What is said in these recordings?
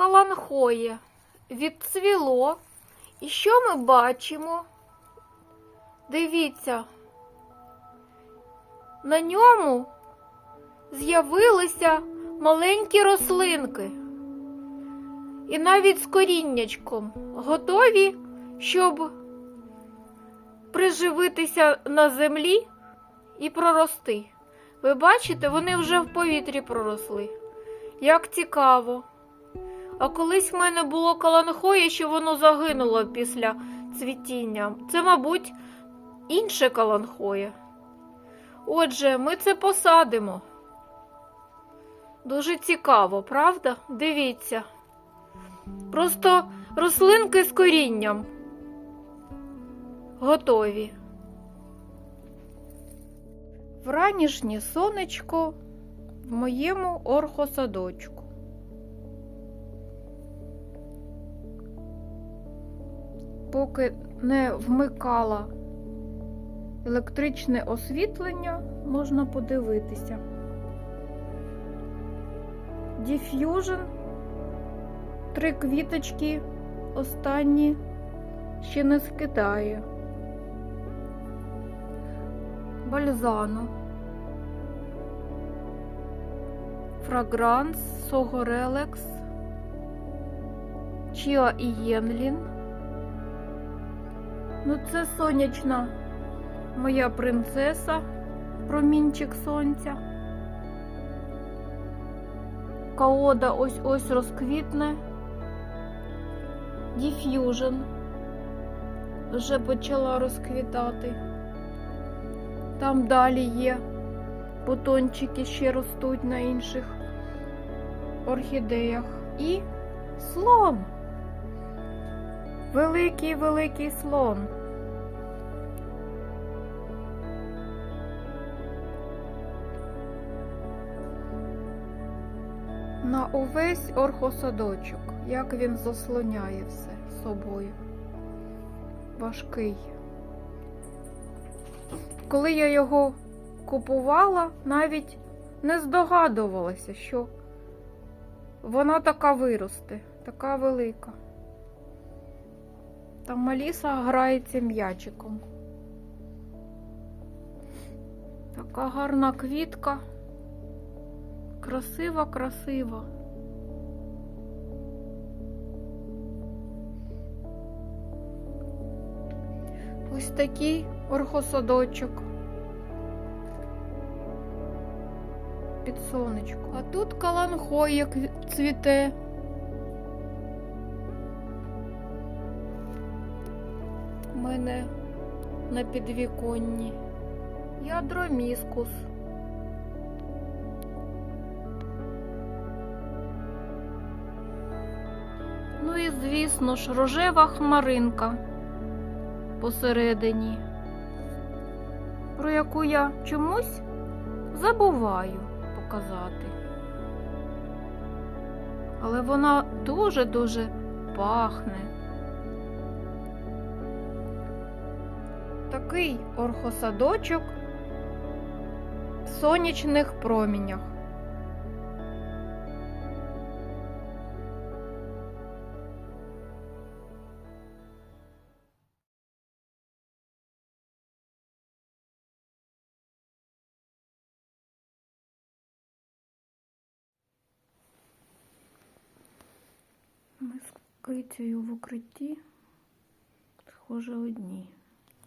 каланхоє відцвіло. І що ми бачимо? Дивіться, на ньому з'явилися маленькі рослинки. І навіть з коріннячком готові, щоб приживитися на землі і прорости. Ви бачите, вони вже в повітрі проросли. Як цікаво. А колись в мене було каланхоє, що воно загинуло після цвітіння. Це, мабуть, інше каланхоє. Отже, ми це посадимо. Дуже цікаво, правда? Дивіться. Просто рослинки з корінням. Готові. Вранішнє сонечко в моєму орхосадочку. Поки не вмикала електричне освітлення, можна подивитися. Diffusion, три квіточки останні ще не скидає. Бальзано. Фрагранс, Согорелекс, Чіа і Єнлін. Ну, це сонячна моя принцеса, промінчик сонця. Каода ось ось розквітне. Diffusion вже почала розквітати. Там далі є бутончики ще ростуть на інших орхідеях. І слон. Великий великий слон. На увесь орхосадочок, як він заслоняє все собою. Важкий. Коли я його купувала, навіть не здогадувалася, що вона така виросте, така велика. Там Маліса грається м'ячиком. Така гарна квітка. Красива, красива. Ось такий орхосадочок. Під сонечко. А тут каланхоя кві- цвіте. У мене на підвіконні. Ядроміскус. Звісно ж, рожева хмаринка посередині, про яку я чомусь забуваю показати. Але вона дуже-дуже пахне. Такий орхосадочок в сонячних промінях. Ми з кицею в укритті, схоже, одні.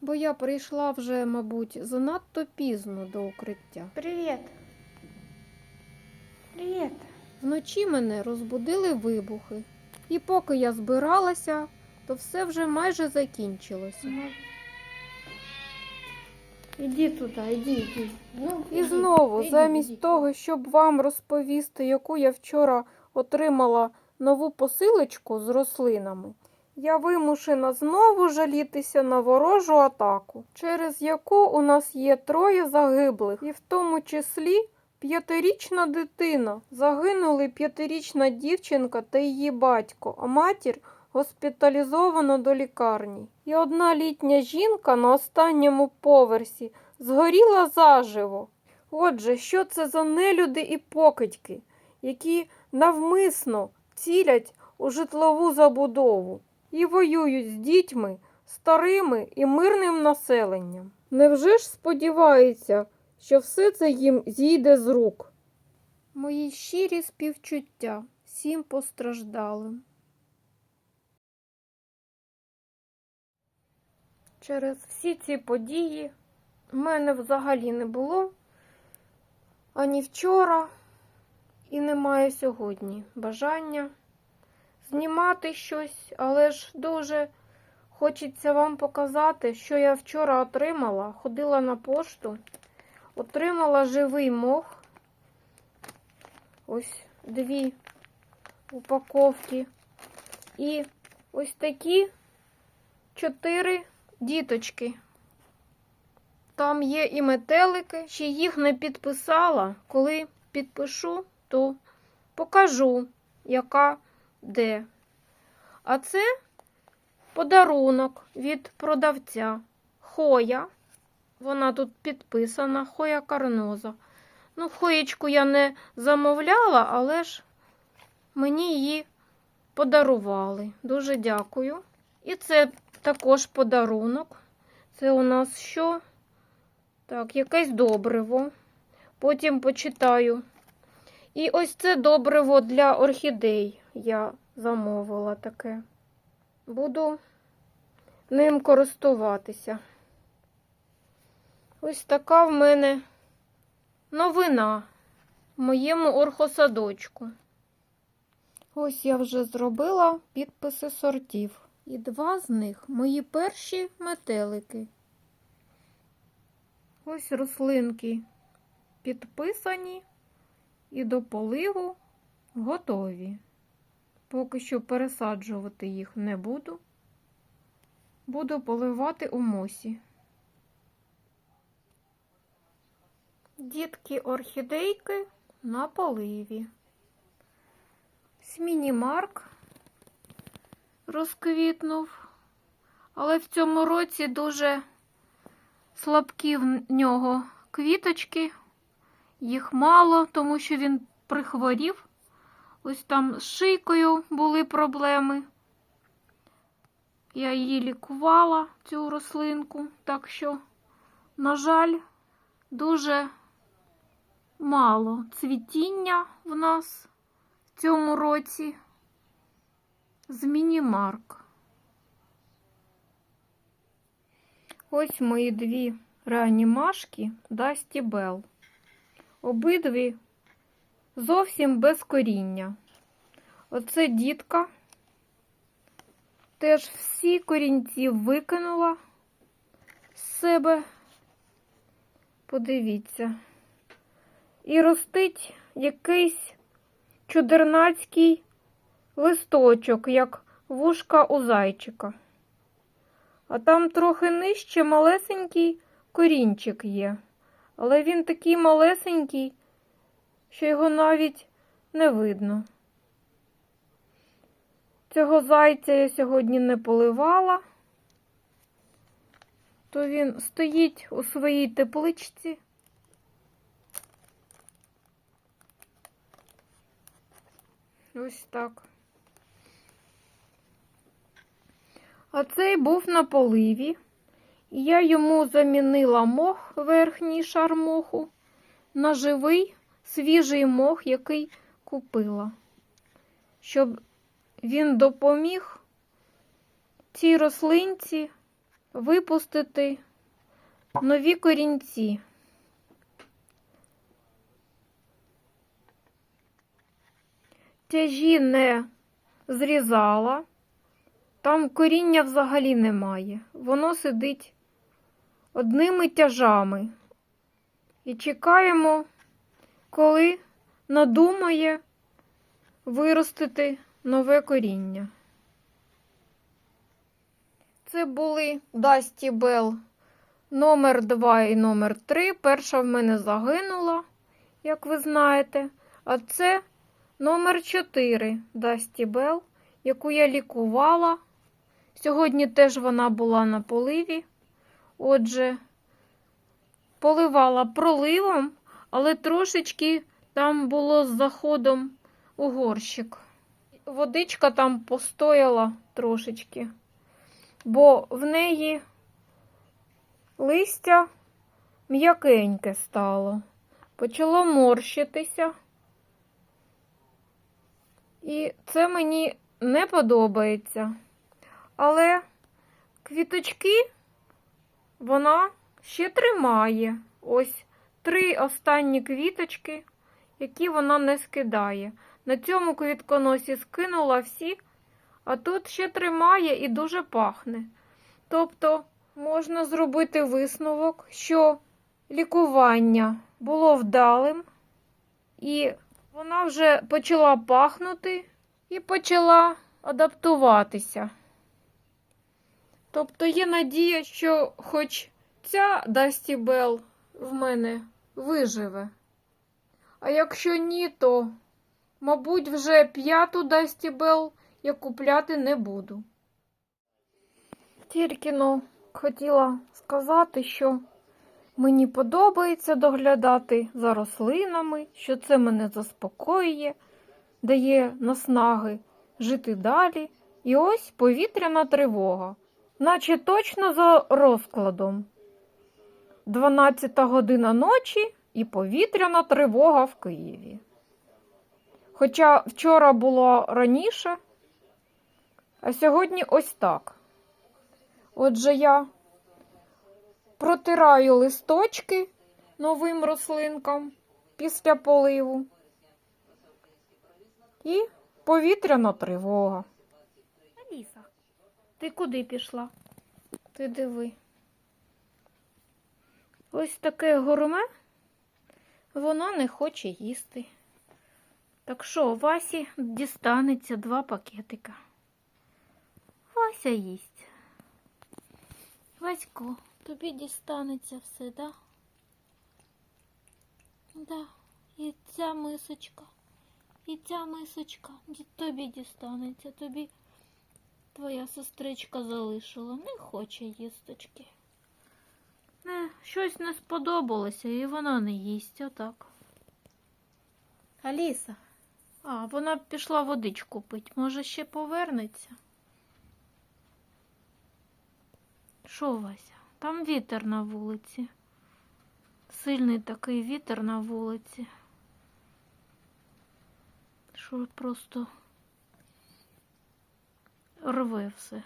Бо я прийшла вже, мабуть, занадто пізно до укриття. Привіт. Привіт. Вночі мене розбудили вибухи. І поки я збиралася, то все вже майже закінчилося. Ну, Іди туди, іди, іди. Ну, І іди, знову, іди, замість іди. того, щоб вам розповісти, яку я вчора отримала нову посилочку з рослинами, я вимушена знову жалітися на ворожу атаку, через яку у нас є троє загиблих, і в тому числі п'ятирічна дитина. Загинули п'ятирічна дівчинка та її батько, а матір госпіталізовано до лікарні. І одна літня жінка на останньому поверсі згоріла заживо. Отже, що це за нелюди і покидьки, які навмисно цілять у житлову забудову і воюють з дітьми, старими і мирним населенням. Невже ж сподіваються, що все це їм зійде з рук? Мої щирі співчуття всім постраждалим. Через всі ці події в мене взагалі не було ані вчора, і немає сьогодні бажання знімати щось, але ж дуже хочеться вам показати, що я вчора отримала. Ходила на пошту, отримала живий мох. Ось дві упаковки. І ось такі чотири діточки. Там є і метелики, ще їх не підписала. Коли підпишу, то покажу, яка де. А це подарунок від продавця Хоя. Вона тут підписана, Хоя Карноза. Ну, хоєчку я не замовляла, але ж мені її подарували. Дуже дякую. І це також подарунок. Це у нас що? Так, якесь добриво. Потім почитаю. І ось це добриво для орхідей. Я замовила таке. Буду ним користуватися. Ось така в мене новина в моєму орхосадочку. Ось я вже зробила підписи сортів. І два з них мої перші метелики. Ось рослинки підписані і до поливу готові. Поки що пересаджувати їх не буду. Буду поливати у мосі. Дітки орхідейки на поливі. Смінімарк розквітнув, але в цьому році дуже слабкі в нього квіточки, їх мало, тому що він прихворів. Ось там з шийкою були проблеми. Я її лікувала, цю рослинку, так що, на жаль, дуже мало цвітіння в нас в цьому році з мінімарк. Ось мої дві реанімашки Дасті Белл. Обидві зовсім без коріння. Оце дітка. Теж всі корінці викинула з себе. Подивіться. І ростить якийсь чудернацький листочок, як вушка у зайчика. А там трохи нижче малесенький корінчик є. Але він такий малесенький, що його навіть не видно. Цього зайця я сьогодні не поливала, то він стоїть у своїй тепличці. Ось так. А цей був на поливі, я йому замінила мох, верхній шар моху, на живий свіжий мох, який купила, щоб він допоміг цій рослинці випустити нові корінці. Тяжі не зрізала, там коріння взагалі немає. Воно сидить одними тяжами. І чекаємо, коли надумає виростити нове коріння. Це були Дасті Белл номер 2 і номер 3. Перша в мене загинула, як ви знаєте. А це номер 4 Дасті Белл, яку я лікувала. Сьогодні теж вона була на поливі. Отже, поливала проливом, але трошечки там було з заходом у горщик. водичка там постояла трошечки, бо в неї листя м'якеньке стало, почало морщитися. І це мені не подобається. Але квіточки вона ще тримає. Ось три останні квіточки, які вона не скидає. На цьому квітконосі скинула всі, а тут ще тримає і дуже пахне. Тобто можна зробити висновок, що лікування було вдалим, і вона вже почала пахнути і почала адаптуватися. Тобто є надія, що хоч ця Дасті Белл в мене виживе. А якщо ні, то, мабуть, вже п'яту Дасті Белл я купляти не буду. Тільки ну, хотіла сказати, що мені подобається доглядати за рослинами, що це мене заспокоює, дає наснаги жити далі. І ось повітряна тривога, наче точно за розкладом. 12 година ночі і повітряна тривога в Києві. Хоча вчора було раніше, а сьогодні ось так. Отже, я протираю листочки новим рослинкам після поливу. І повітряна тривога. Ти куди пішла? Ти диви. Ось таке гурме вона не хоче їсти. Так що, Васі дістанеться два пакетика. Вася їсть. Васько, тобі дістанеться все, да? Да, і ця мисочка, і ця мисочка, тобі дістанеться, тобі твоя сестричка залишила, не хоче їсточки. Не, щось не сподобалося, і вона не їсть, отак. Аліса. А, вона пішла водичку пить. Може, ще повернеться? Що, Вася? Там вітер на вулиці. Сильний такий вітер на вулиці. Що просто рве все.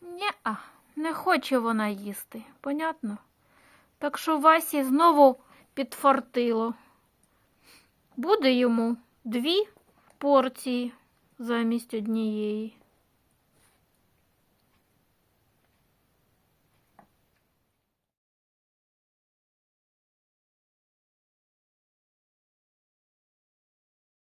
Ня-а, не хоче вона їсти, понятно? Так що Васі знову підфартило. Буде йому дві порції замість однієї.